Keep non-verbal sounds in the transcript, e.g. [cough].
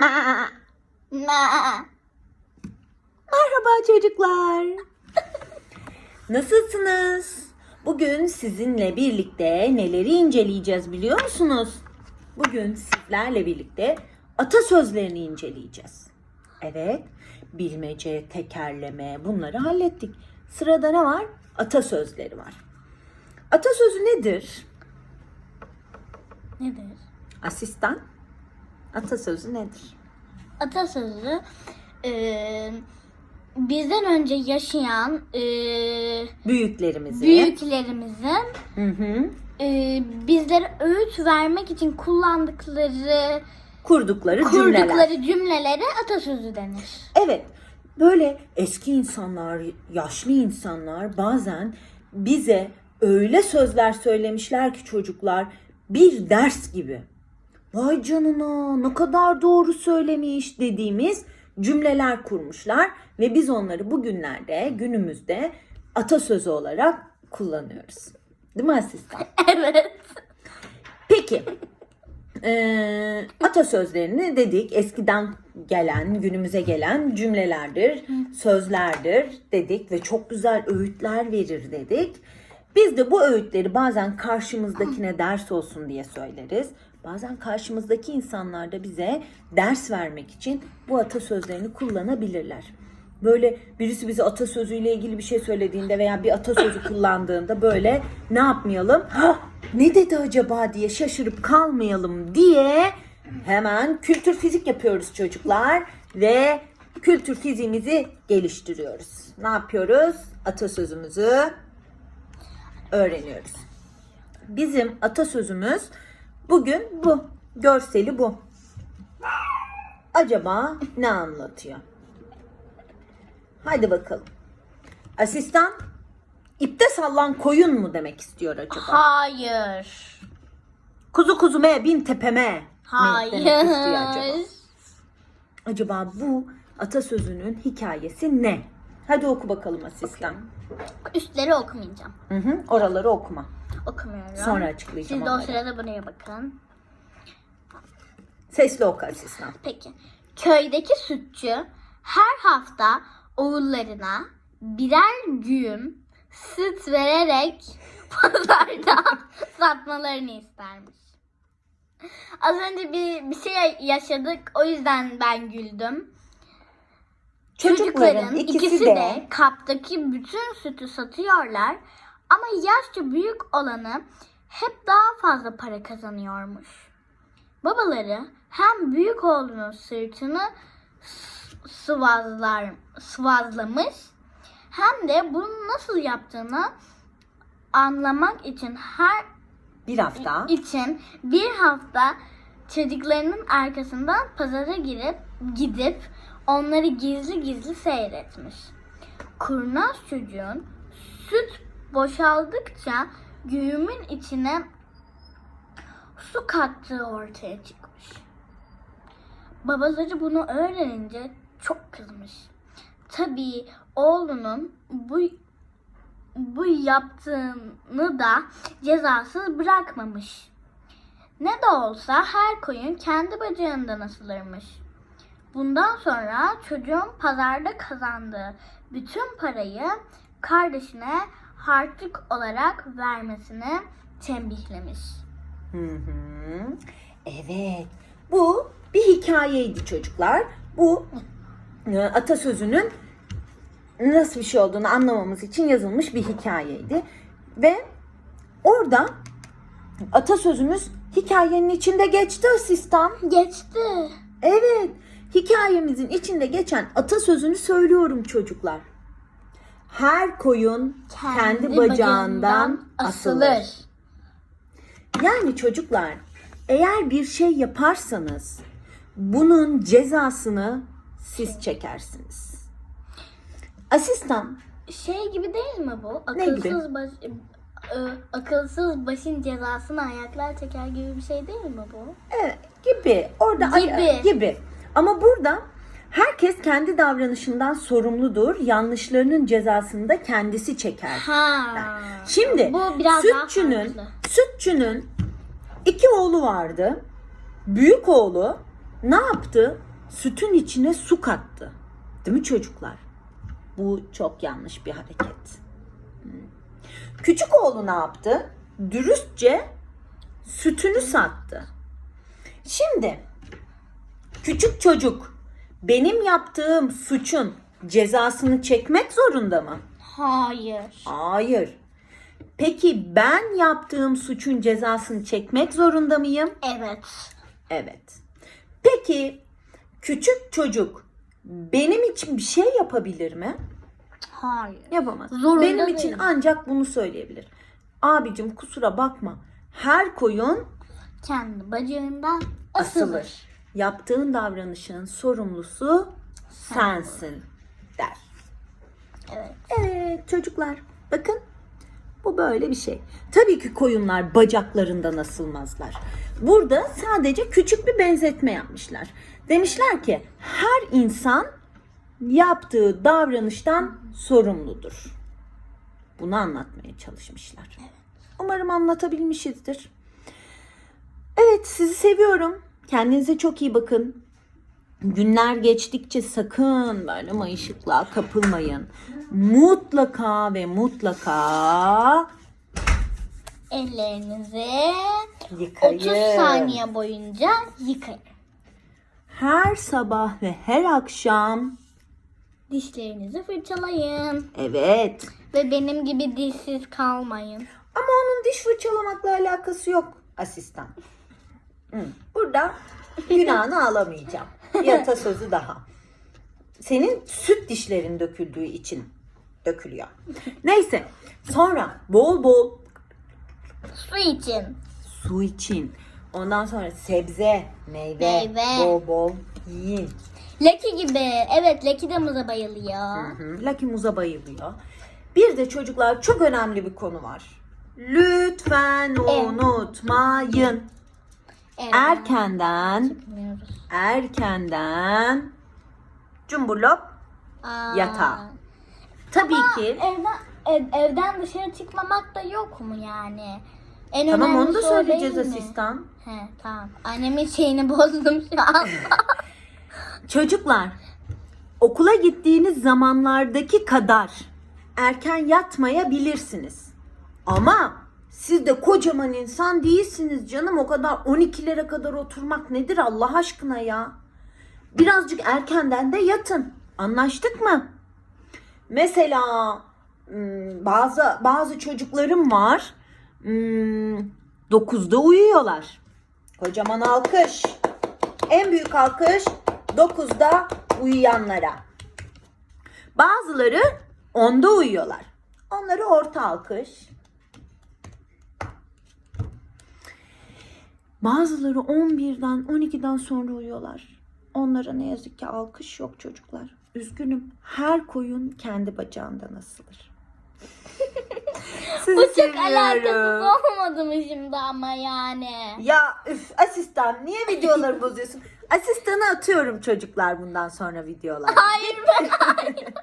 Ma. Ma. Merhaba çocuklar. Nasılsınız? Bugün sizinle birlikte neleri inceleyeceğiz biliyor musunuz? Bugün sizlerle birlikte atasözlerini inceleyeceğiz. Evet, bilmece, tekerleme bunları hallettik. Sırada ne var? Atasözleri var. Atasözü nedir? Nedir? Asistan. Atasözü nedir? Atasözü e, bizden önce yaşayan e, Büyüklerimizi. büyüklerimizin Hı hı. e, bizlere öğüt vermek için kullandıkları, Kurdukları cümleler. kurdukları cümlelere atasözü denir. Evet, böyle eski insanlar, yaşlı insanlar bazen bize öyle sözler söylemişler ki çocuklar bir ders gibi. Vay canına ne kadar doğru söylemiş dediğimiz cümleler kurmuşlar ve biz onları bugünlerde, günümüzde atasözü olarak kullanıyoruz. Değil mi asistan? [laughs] evet. Peki. Ee, atasözlerini dedik eskiden gelen, günümüze gelen cümlelerdir, sözlerdir dedik ve çok güzel öğütler verir dedik. Biz de bu öğütleri bazen karşımızdakine ders olsun diye söyleriz. Bazen karşımızdaki insanlar da bize ders vermek için bu atasözlerini kullanabilirler. Böyle birisi bize atasözüyle ilgili bir şey söylediğinde veya bir atasözü [laughs] kullandığında böyle ne yapmayalım? "Hah, ne dedi acaba diye şaşırıp kalmayalım diye hemen kültür fizik yapıyoruz çocuklar ve kültür fiziğimizi geliştiriyoruz. Ne yapıyoruz? Atasözümüzü öğreniyoruz. Bizim atasözümüz bugün bu. Görseli bu. Acaba ne anlatıyor? Hadi bakalım. Asistan ipte sallan koyun mu demek istiyor acaba? Hayır. Kuzu kuzuma bin tepeme mi Hayır. demek istiyor acaba? Acaba bu atasözünün hikayesi ne? Hadi oku bakalım asistan. Üstleri okumayacağım. Hı hı, oraları okuma. Okumuyorum. Sonra açıklayacağım Siz de o onları. sırada buraya bakın. Sesli oku asistan. Peki. Köydeki sütçü her hafta oğullarına birer güğüm süt vererek [laughs] pazarda [laughs] satmalarını istermiş. Az önce bir, bir şey yaşadık o yüzden ben güldüm. Çocukların ikisi, de kaptaki bütün sütü satıyorlar ama yaşça büyük olanı hep daha fazla para kazanıyormuş. Babaları hem büyük oğlunun sırtını sıvazlar, sıvazlamış hem de bunu nasıl yaptığını anlamak için her bir hafta için bir hafta çocuklarının arkasından pazara girip gidip onları gizli gizli seyretmiş. Kurnaz çocuğun süt boşaldıkça güğümün içine su kattığı ortaya çıkmış. Babaları bunu öğrenince çok kızmış. Tabii oğlunun bu bu yaptığını da cezasız bırakmamış. Ne de olsa her koyun kendi bacağından asılırmış. Bundan sonra çocuğun pazarda kazandığı bütün parayı kardeşine harçlık olarak vermesini tembihlemiş. Hı hı. Evet. Bu bir hikayeydi çocuklar. Bu e, atasözünün nasıl bir şey olduğunu anlamamız için yazılmış bir hikayeydi. Ve orada atasözümüz hikayenin içinde geçti asistan. Geçti. Evet. Hikayemizin içinde geçen atasözünü söylüyorum çocuklar. Her koyun kendi, bacağından asılır. Yani çocuklar eğer bir şey yaparsanız bunun cezasını siz çekersiniz. Asistan Şey gibi değil mi bu? Akılsız baş, e, akılsız başın cezasını ayaklar çeker gibi bir şey değil mi bu? evet, gibi orada Gibi. gibi. Ama burada herkes kendi davranışından sorumludur. Yanlışlarının cezasını da kendisi çeker. Ha. Şimdi Bu biraz sütçünün sütçünün iki oğlu vardı. Büyük oğlu ne yaptı? sütün içine su kattı. Değil mi çocuklar? Bu çok yanlış bir hareket. Küçük oğlu ne yaptı? Dürüstçe sütünü sattı. Şimdi küçük çocuk benim yaptığım suçun cezasını çekmek zorunda mı? Hayır. Hayır. Peki ben yaptığım suçun cezasını çekmek zorunda mıyım? Evet. Evet. Peki küçük çocuk benim için bir şey yapabilir mi? Hayır. Yapamaz. Zorunda benim için değil. ancak bunu söyleyebilir. Abicim kusura bakma. Her koyun Kendi bacağından asılır. asılır. Yaptığın davranışın sorumlusu sensin der. Evet. Evet çocuklar bakın bu böyle bir şey. Tabii ki koyunlar bacaklarından asılmazlar. Burada sadece küçük bir benzetme yapmışlar. Demişler ki her insan yaptığı davranıştan sorumludur. Bunu anlatmaya çalışmışlar. Umarım anlatabilmişizdir. Evet sizi seviyorum. Kendinize çok iyi bakın. Günler geçtikçe sakın böyle mayışıklığa kapılmayın. Mutlaka ve mutlaka Ellerinizi yıkayın. 30 saniye boyunca yıkayın. Her sabah ve her akşam Dişlerinizi fırçalayın. evet. Ve benim gibi dişsiz kalmayın. Ama onun diş fırçalamakla alakası yok asistan. Hı, Burada günahını [laughs] alamayacağım. Bir atasözü daha. Senin süt dişlerin döküldüğü için dökülüyor. Neyse sonra bol bol Su için. su için. Ondan sonra sebze, meyve, Meyve. bol bol yiyin. Leki gibi. Evet Leki de muza bayılıyor. Hı, Lucky Muz'a bayılıyor. Bir de çocuklar çok önemli bir konu var. Lütfen unutmayın. Evet. Erkenden, erkenden cumburlop Aa. yatağa. Tabii ki. Evden, ev- evden dışarı çıkmamak da yok mu yani? En Tamam onu da önemlisi o söyleyeceğiz değil mi? asistan. He tamam. Annemin şeyini [laughs] bozdum şu an. [laughs] Çocuklar, okula gittiğiniz zamanlardaki kadar erken yatmayabilirsiniz. Ama siz de kocaman insan değilsiniz canım. O kadar 12'lere kadar oturmak nedir Allah aşkına ya? Birazcık erkenden de yatın. Anlaştık mı? Mesela hmm, bazı bazı çocuklarım var. Hmm, 9'da uyuyorlar. Kocaman alkış. En büyük alkış 9'da uyuyanlara. Bazıları 10'da uyuyorlar. Onları orta alkış. Bazıları 11'den 12'den sonra uyuyorlar. Onlara ne yazık ki alkış yok çocuklar. Üzgünüm. Her koyun kendi bacağından asılır. [laughs] Sizi Bu çok seviyorum. alakasız olmadı mı şimdi ama yani? Ya üf asistan niye videoları bozuyorsun? Asistanı atıyorum çocuklar bundan sonra videolar. [laughs] Hayır ben hayır. [laughs]